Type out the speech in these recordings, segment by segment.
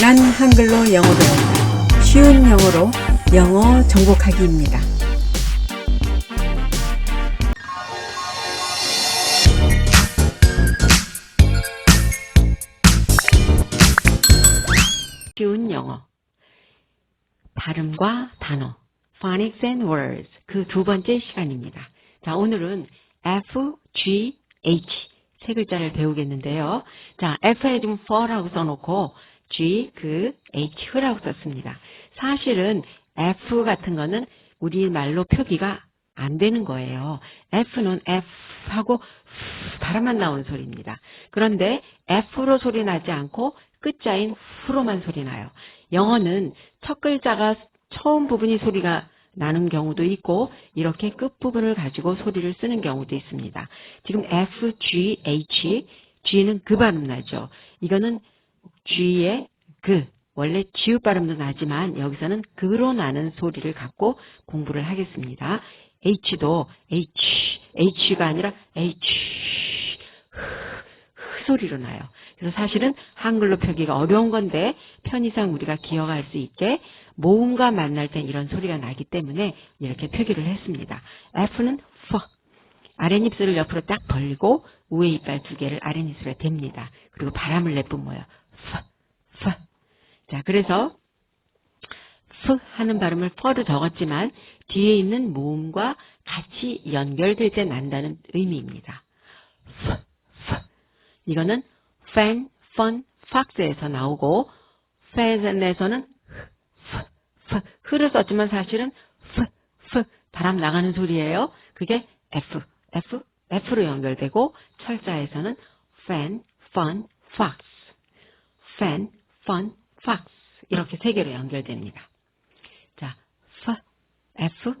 난 한글로 영어 배운다. 쉬운 영어로 영어 정복하기입니다. 쉬운 영어. 발음과 단어. Phonics and Words. 그 두 번째 시간입니다. 자, 오늘은 F, G, H. 세 글자를 배우겠는데요. 자, F에 좀 for라고 써놓고, G, 그, H, 흐라고 썼습니다. 사실은 F 같은 거는 우리 말로 표기가 안 되는 거예요. F는 F하고 바람만 나온 소리입니다. 그런데 F로 소리 나지 않고 끝자인 후로만 소리 나요. 영어는 첫 글자가 처음 부분이 소리가 나는 경우도 있고 이렇게 끝부분을 가지고 소리를 쓰는 경우도 있습니다. 지금 F, G, H, G는 그 발음 나죠. 이거는 G의 그 원래 지읒 발음도 나지만 여기서는 그로 나는 소리를 갖고 공부를 하겠습니다. H도 H, H가 아니라 H, 흐 소리로 나요. 그래서 사실은 한글로 표기가 어려운 건데 편의상 우리가 기억할 수 있게 모음과 만날 땐 이런 소리가 나기 때문에 이렇게 표기를 했습니다. F는 F. 아랫입술을 옆으로 딱 벌리고 우에 이빨 두 개를 아랫입술에 댑니다. 그리고 바람을 내뿜어요. F, F. 자, 그래서 F 하는 발음을 F로 적었지만 뒤에 있는 모음과 같이 연결될 때 난다는 의미입니다. F, F. 이거는 fan, fun, fox에서 나오고 fan에서는 f, f, 흐를 썼지만 사실은 f, f 바람 나가는 소리예요. 그게 f, f, f로 연결되고 철자에서는 fan, fun, fox, fan, fun, fox 이렇게 세 개로 연결됩니다. 자, f, f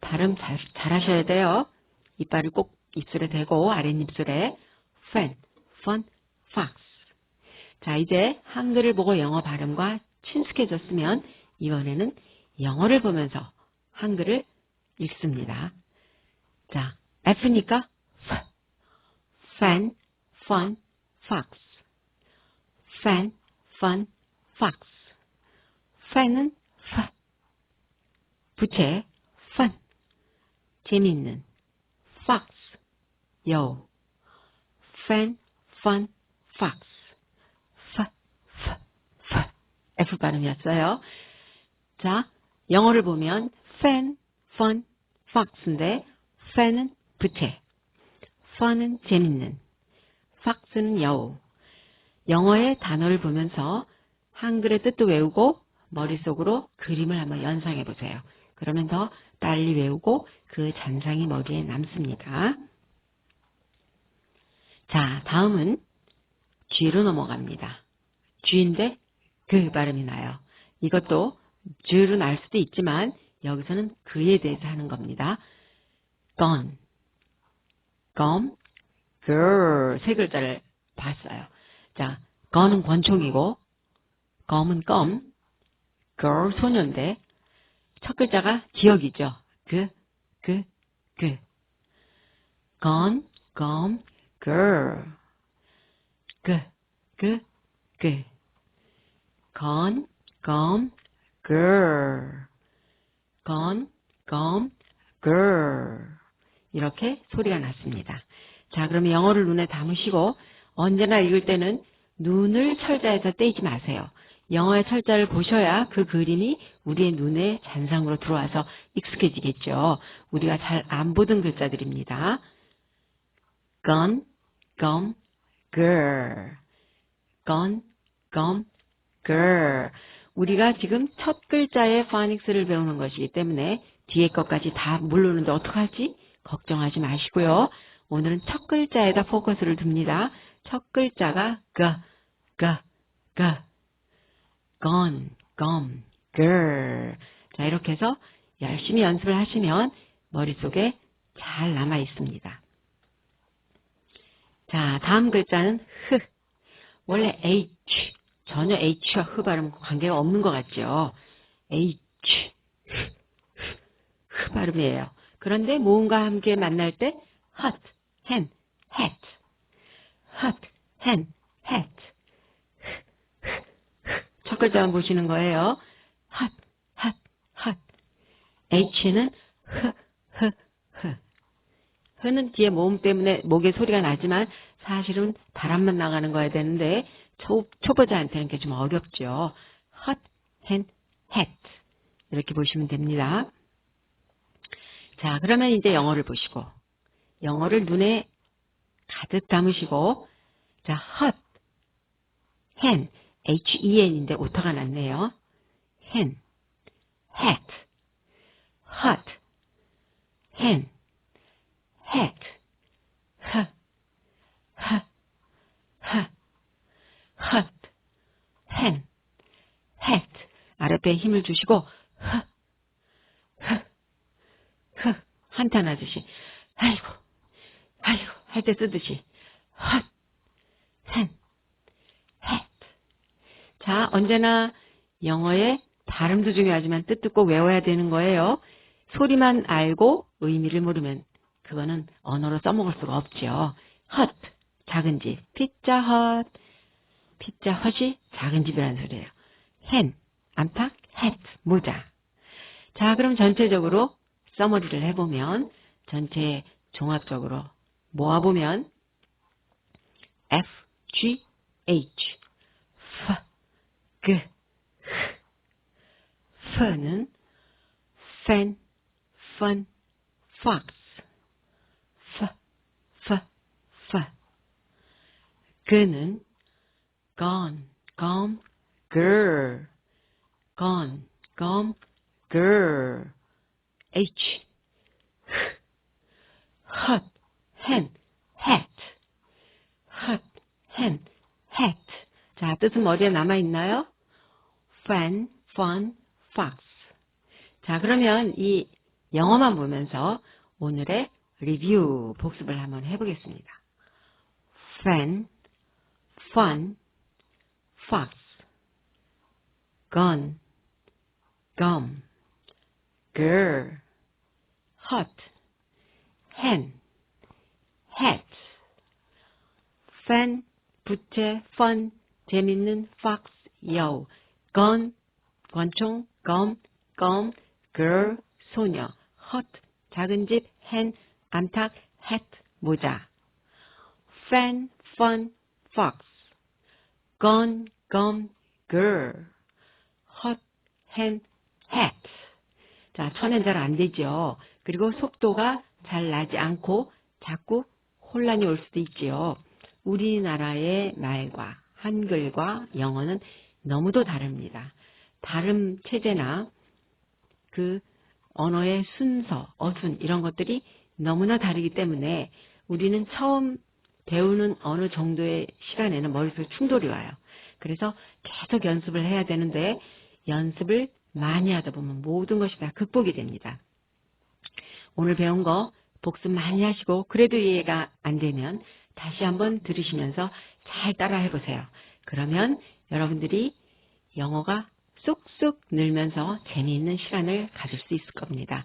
발음 잘, 잘 하셔야 돼요. 이빨을 꼭 입술에 대고 아랫입술에 fan, fun, fox. 자, 이제 한글을 보고 영어 발음과 친숙해졌으면 이번에는 영어를 보면서 한글을 읽습니다. 자, F니까 F, fan, fun, fox. fan, fun, fox. fan은 F, 부채, fun, 재밌는, fox, 여우. fan, fun, fox. F, F, F. F 발음이었어요. 자, 영어를 보면 fan, fun, fox인데 fan은 부채, fun은 재밌는, fox는 여우. 영어의 단어를 보면서 한글의 뜻도 외우고 머릿속으로 그림을 한번 연상해 보세요. 그러면 더 빨리 외우고 그 잔상이 머리에 남습니다. 자, 다음은 G로 넘어갑니다. G인데 그 발음이 나요. 이것도 G로 날 수도 있지만 여기서는 그에 대해서 하는 겁니다. gone, gone, girl 세 글자를 봤어요. 자, gone은 권총이고 gom은 껌, girl 소녀인데 첫 글자가 지역이죠. 그, 그, 그. gone, gone, girl. 그, 그, 그. gone, gone, girl. gone, gone, girl. 이렇게 소리가 났습니다. 자, 그러면 영어를 눈에 담으시고 언제나 읽을 때는 눈을 철자에서 떼지 마세요. 영어의 철자를 보셔야 그 그림이 우리의 눈에 잔상으로 들어와서 익숙해지겠죠. 우리가 잘 안 보던 글자들입니다. gun, gum, girl. gun, gum, girl. 우리가 지금 첫 글자의 파닉스를 배우는 것이기 때문에 뒤에 것까지 다 모르는데 어떡하지? 걱정하지 마시고요. 오늘은 첫 글자에다 포커스를 둡니다. 첫 글자가 그, 그, 그. gone, gum, girl. 자, 이렇게 해서 열심히 연습을 하시면 머릿속에 잘 남아 있습니다. 자, 다음 글자는 흐. 원래 H, 전혀 H와 흐 발음 관계가 없는 것 같죠? H, 흐, 흐 발음이에요. 그런데 모음과 함께 만날 때 hot, hand, hat, hot, hand, hat. 첫첫 글자만 보시는 거예요. 핫, 핫, 핫. H는 흐, 흐, 흐. 흐는 뒤에 모음 때문에 목에 소리가 나지만 사실은 바람만 나가는 거야 되는데 초, 초보자한테는 좀 어렵죠. hot and hat. 이렇게 보시면 됩니다. 자, 그러면 이제 영어를 보시고 영어를 눈에 가득 담으시고 자, hot, hen, H-E-N인데 오타가 났네요. hen, hat, hot, hen, hat, h, h, h, hot, hen, hat. 아랫배에 힘을 주시고 h, h, h. 한탄하듯이 아이고, 아이고 할 때 쓰듯이 hot, hen, hat. 자, 언제나 영어의 발음도 중요하지만 뜻도 꼭 외워야 되는 거예요. 소리만 알고 의미를 모르면 그거는 언어로 써먹을 수가 없죠. hot, 작은 집, 피자 헛, 피자 헛이 작은 집이라는 소리예요. hen, 안팎, hat, 모자. 자, 그럼 전체적으로 써머리를 해보면 전체 종합적으로 모아보면 F, G, H, F, G, H. F는 fan, fun, fox. F, F, F. G는 gone, gone, girl. gone, gone, girl. H. hot, hen, hat. hot, hen, hat. 자, 뜻은 머리에 남아있나요? fan, fun, fox. 자, 그러면 이 영어만 보면서 오늘의 리뷰 복습을 한번 해보겠습니다. fan, fun, fox. gun, gum, girl, hot, hen, hat, fan, 부채, fun, 재밌는 fox, 여우, gun, 권총, gum, gum, girl, 소녀, hot, 작은 집, hen, 안탁, hat, 모자, fan, fun, fox, gun, gum, girl, hot, hen, hat. 자, 천엔 잘 안 되죠. 그리고 속도가 잘 나지 않고 자꾸 혼란이 올 수도 있지요. 우리나라의 말과 한글과 영어는 너무도 다릅니다. 발음 체제나 그 언어의 순서, 어순 이런 것들이 너무나 다르기 때문에 우리는 처음 배우는 어느 정도의 시간에는 머릿속에 충돌이 와요. 그래서 계속 연습을 해야 되는데 연습을 많이 하다 보면 모든 것이 다 극복이 됩니다. 오늘 배운 거 복습 많이 하시고 그래도 이해가 안 되면 다시 한번 들으시면서 잘 따라 해 보세요. 그러면 여러분들이 영어가 쏙쏙 늘면서 재미있는 시간을 가질 수 있을 겁니다.